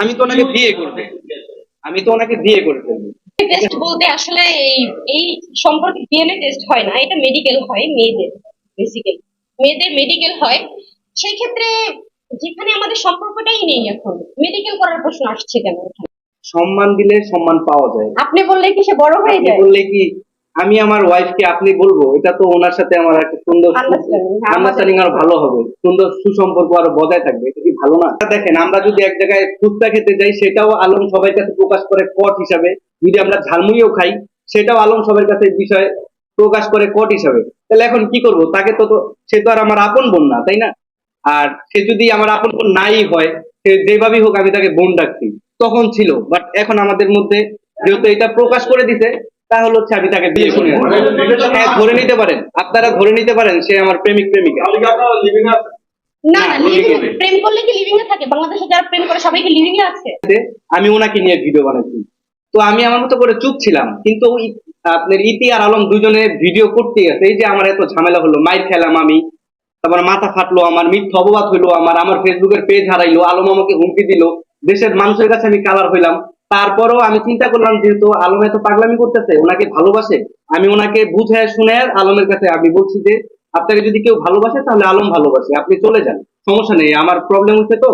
আমি তো ওনাকে বিয়ে করবে। আমি তো ওনাকে বিয়ে করে ফেলব টেস্ট বলতে আসলে এই এই সম্পর্কে ডিএনএ টেস্ট হয় না এটা মেডিকেল হয় মেয়েদের বেসিক্যালি মেয়েদের মেডিকেল হয়। সেই ক্ষেত্রে যেখানে আমাদের সম্পর্কটাই নেই এখন মেডিকেল করার প্রশ্ন আসছে কেন? সম্মান দিলে সম্মান পাওয়া যায়। আপনি বললে কি সে বড় হয়ে যায়? বললে কি আমি আমার ওয়াইফকে আপনি বলব এটা তো ওনার সাথে আমার একটা সুন্দর আন্ডারস্ট্যান্ডিং আরও ভালো হবে। সুন্দর সুসম্পর্ক আরও বজায় থাকবে এটা কি ভালো না? দেখেন আমরা যদি এক জায়গায় ফুচকা খেতে যাই সেটাও আলম সবাই কাছে প্রকাশ করে কট হিসাবে। যদি আমরা ঝালমুড়িও খাই সেটাও আলম সবার কাছে বিষয় প্রকাশ করে কট হিসাবে। তাহলে এখন কি করব? তাকে তো সে তো আর আমার আপন বোন না তাই না? আর সে যদি আমার আপন বোন নাই হয় সে যেভাবেই হোক আমি তাকে বোন ডাকছি। তখন ছিল বাট এখন আমাদের মধ্যে যেহেতু এটা প্রকাশ করে দিছে তাহলে হচ্ছে আমি তাকে বিয়ে করি হ্যাঁ ধরে নিতে পারেন। আপনারা ধরে নিতে পারেন সে আমার প্রেমিক প্রেমিকা। না না, না living living এ এ- প্রেম করলে কি লিভিং এ থাকে? বাংলাদেশে যারা প্রেম করে সবাই কি লিভিং এ আছে? আছে, আমি ওনাকে নিয়ে ভিডিও বানাচ্ছি তো আমি আমার মতো করে চুপ ছিলাম। কিন্তু আপনার ইতি আর আলম দুজনে ভিডিও করতেই আছে। এই যে আমার এত ঝামেলা হলো মাইর খেলাম আমি। তারপর মাথা ফাটলো আমার মিথ্যা অপবাদ হইল আমার আমার ফেসবুকের পেজ হারাইলো আলম আমাকে হুমকি দিল। দেশের মানুষের কাছে আমি কালার হইলাম। তারপরও আমি চিন্তা করলাম যেহেতু আলম এত পাগলামি করতেছে, ওনাকে ভালোবাসে। আমি ওনাকে বুঝে শুনে আলমের কাছে আমি বলছি যে, আপনাকে যদি কেউ ভালোবাসে তাহলে আলম ভালোবাসে, আপনি চলে যান। সমস্যা নেই, আমার প্রবলেম হচ্ছে তো,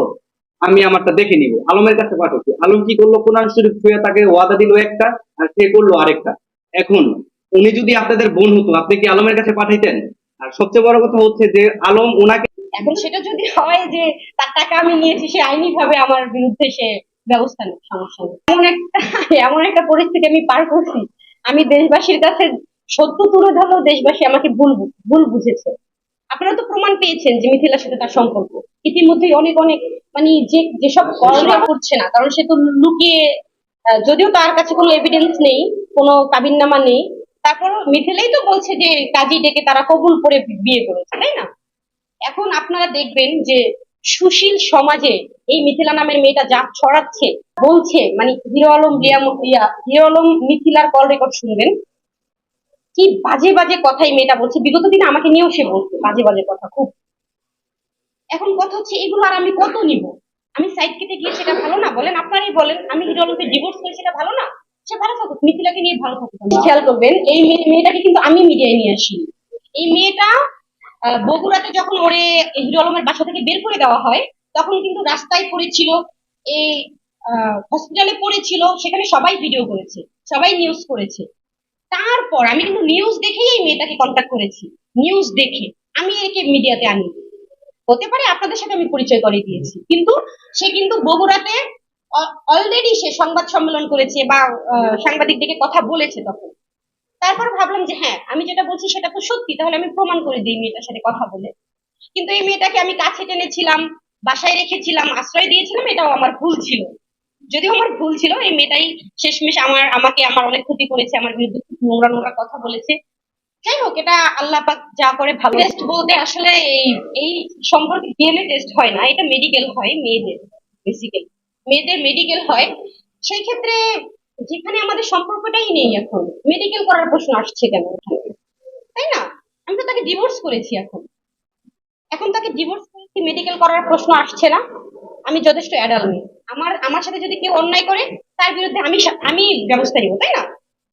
আমি আমারটা দেখে নিব। আলমের কাছে পাঠাচ্ছি। আলম কি করল? কোরআন শরীফ ছুঁয়ে তাকে ওয়াদা দিল একটা, আর সে করল আরেকটা। এখন, উনি যদি আপনাদের বোন হতো, আপনি কি আলমের কাছে পাঠাইতেন? আর সবচেয়ে বড় কথা হচ্ছে যে, আলম ওনাকে এখন সেটা যদি হয় যে, তার টাকা আমি নিয়েছি, সে আইনি ভাবে আমার বিরুদ্ধে সে ব্যবস্থা নেই সমস্যা নেই। এমন একটা এমন একটা পরিস্থিতি আমি পার করছি। আমি দেশবাসীর কাছে সত্য তুলে ধরলেও দেশবাসী আমাকে ভুল ভুল বুঝেছে। আপনারা তো প্রমাণ পেয়েছেন যে মিথিলার সাথে তার সম্পর্ক। ইতিমধ্যেই অনেক অনেক মানে যে যেসব করণীয় করছে না কারণ সে তো লুকিয়ে যদিও তার কাছে কোনো এভিডেন্স নেই কোনো কাবিননামা নেই তারপর মিথিলাই তো বলছে যে কাজী ডেকে তারা কবুল করে বিয়ে করেছে তাই না? এখন আপনারা দেখবেন যে সুশীল সমাজে এই মিথিলা নামের মেয়েটা যা ছড়াচ্ছে, বলছে মানে হিরো আলম, রিয়া হিরো আলম মিথিলার কল রেকর্ড শুনবেন। কি বাজে বাজে কথা এই মেয়েটা বলছে। বিগত দিনে আমাকে নিয়েও সে বলছে, বাজে বাজে কথা, খুব। এখন কথা হচ্ছে, এগুলো আর আমি কত নিব? আমি সাইড কেটে গিয়ে সেটা ভালো না? বলেন, আপনারাই বলেন, আমি হিরো আলমকে ডিভোর্স করি সেটা ভালো না? সে ভালো থাকুক, মিথিলাকে নিয়ে ভালো থাকুক। খেয়াল করবেন, এই মেয়েটাকে কিন্তু আমি মিডিয়ায় নিয়ে আসি এই মেয়েটা বগুড়াতে যখন ওরে হিরো আলমের বাসা থেকে বের করে দেওয়া হয় তখন কিন্তু রাস্তায় পড়েছিল এই হসপিটালে পড়েছিল সেখানে সবাই ভিডিও করেছে সবাই নিউজ করেছে। তারপর আমি কিন্তু নিউজ দেখেই এই মেয়েটাকে কন্ট্যাক্ট করেছি। নিউজ দেখে আমি একে মিডিয়াতে আনি। হতে পারে আপনাদের সাথে আমি পরিচয় করে দিয়েছি। কিন্তু সে কিন্তু বগুড়াতে অলরেডি সে সংবাদ সম্মেলন করেছে বা আহ, সাংবাদিক ডেকে কথা বলেছে তখন। তারপর ভাবলাম যে হ্যাঁ আমি যেটা বলছি সেটা তো সত্যি, তাহলে আমি প্রমাণ করে দিই মেয়েটার সাথে কথা বলে। কিন্তু এই মেয়েটাকে আমি কাছে টেনেছিলাম, বাসায় রেখেছিলাম, আশ্রয় দিয়েছিলাম, এটাও আমার ভুল ছিল। যদিও আমার ভুল ছিল, এই মেয়েটাই শেষমেশ আমার, আমাকে আমার অনেক ক্ষতি করেছে, আমার বিরুদ্ধে নোংরা নোংরা কথা বলেছে। যাই হোক, এটা আল্লাহ পাক যা করে ভালো। টেস্ট বলতে আসলে এই এই সম্পর্কে ডিএনএ টেস্ট হয় না, এটা মেডিকেল হয় মেয়েদের বেসিক্যালি মেয়েদের মেডিকেল হয়। সেই ক্ষেত্রে যেখানে আমাদের সম্পর্কটাই নেই এখন। মেডিকেল করার প্রশ্ন আসছে কেন? তাই না? আমি তো তাকে ডিভোর্স করেছি এখন। এখন তাকে ডিভোর্স করেছি মেডিকেল করার প্রশ্ন আসছে না। আমি যথেষ্ট অ্যাডাল্ট নেই আমার আমার সাথে যদি কেউ অন্যায় করে, তার বিরুদ্ধে আমি আমি ব্যবস্থা নিব, তাই না?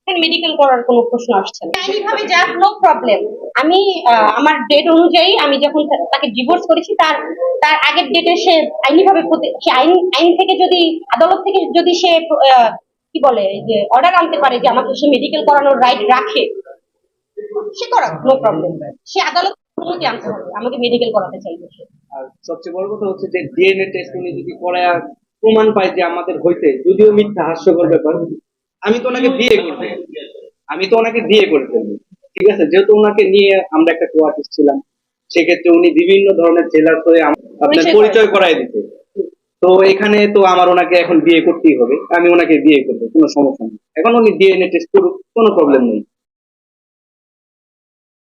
মেডিকেল করার কোনো প্রশ্ন আসছে না। আইনিভাবে যা নো প্রবলেম আমি আমার ডেট অনুযায়ী আমি যখন তাকে ডিভোর্স করেছি, তার তার আগের ডেটে সে আইনিভাবে সে আইন আইন থেকে যদি, আদালত থেকে যদি সে কি বলে যে অর্ডার আনতে পারে যে আমাকে সে মেডিকেল করানোর রাইট রাখে সে করা নো প্রবলেম সে আদালত অনুমতি আনতে হবে আমাকে মেডিকেল করাতে চাইবে সে। আর সবচেয়ে বড় কথা হচ্ছে যে ডিএনএ টেস্ট যদি করায় প্রমাণ পায় যে আমাদের হইতে যদিও মিথ্যা হাস্যকর ব্যাপার আমি তো ওনাকে বিয়ে করবে আমি তো ওনাকে বিয়ে করে ফেলব ঠিক আছে যেহেতু ওনাকে নিয়ে আমরা একটা কোয়ার্টিস ছিলাম সেক্ষেত্রে উনি বিভিন্ন ধরনের জেলার হয়ে আপনার পরিচয় পরিচয় করায় দিতে। তো এখানে তো আমার ওনাকে এখন বিয়ে করতেই হবে। আমি ওনাকে বিয়ে করব, কোনো সমস্যা নেই। এখন উনি ডিএনএ টেস্ট করুক, কোনো প্রবলেম নেই।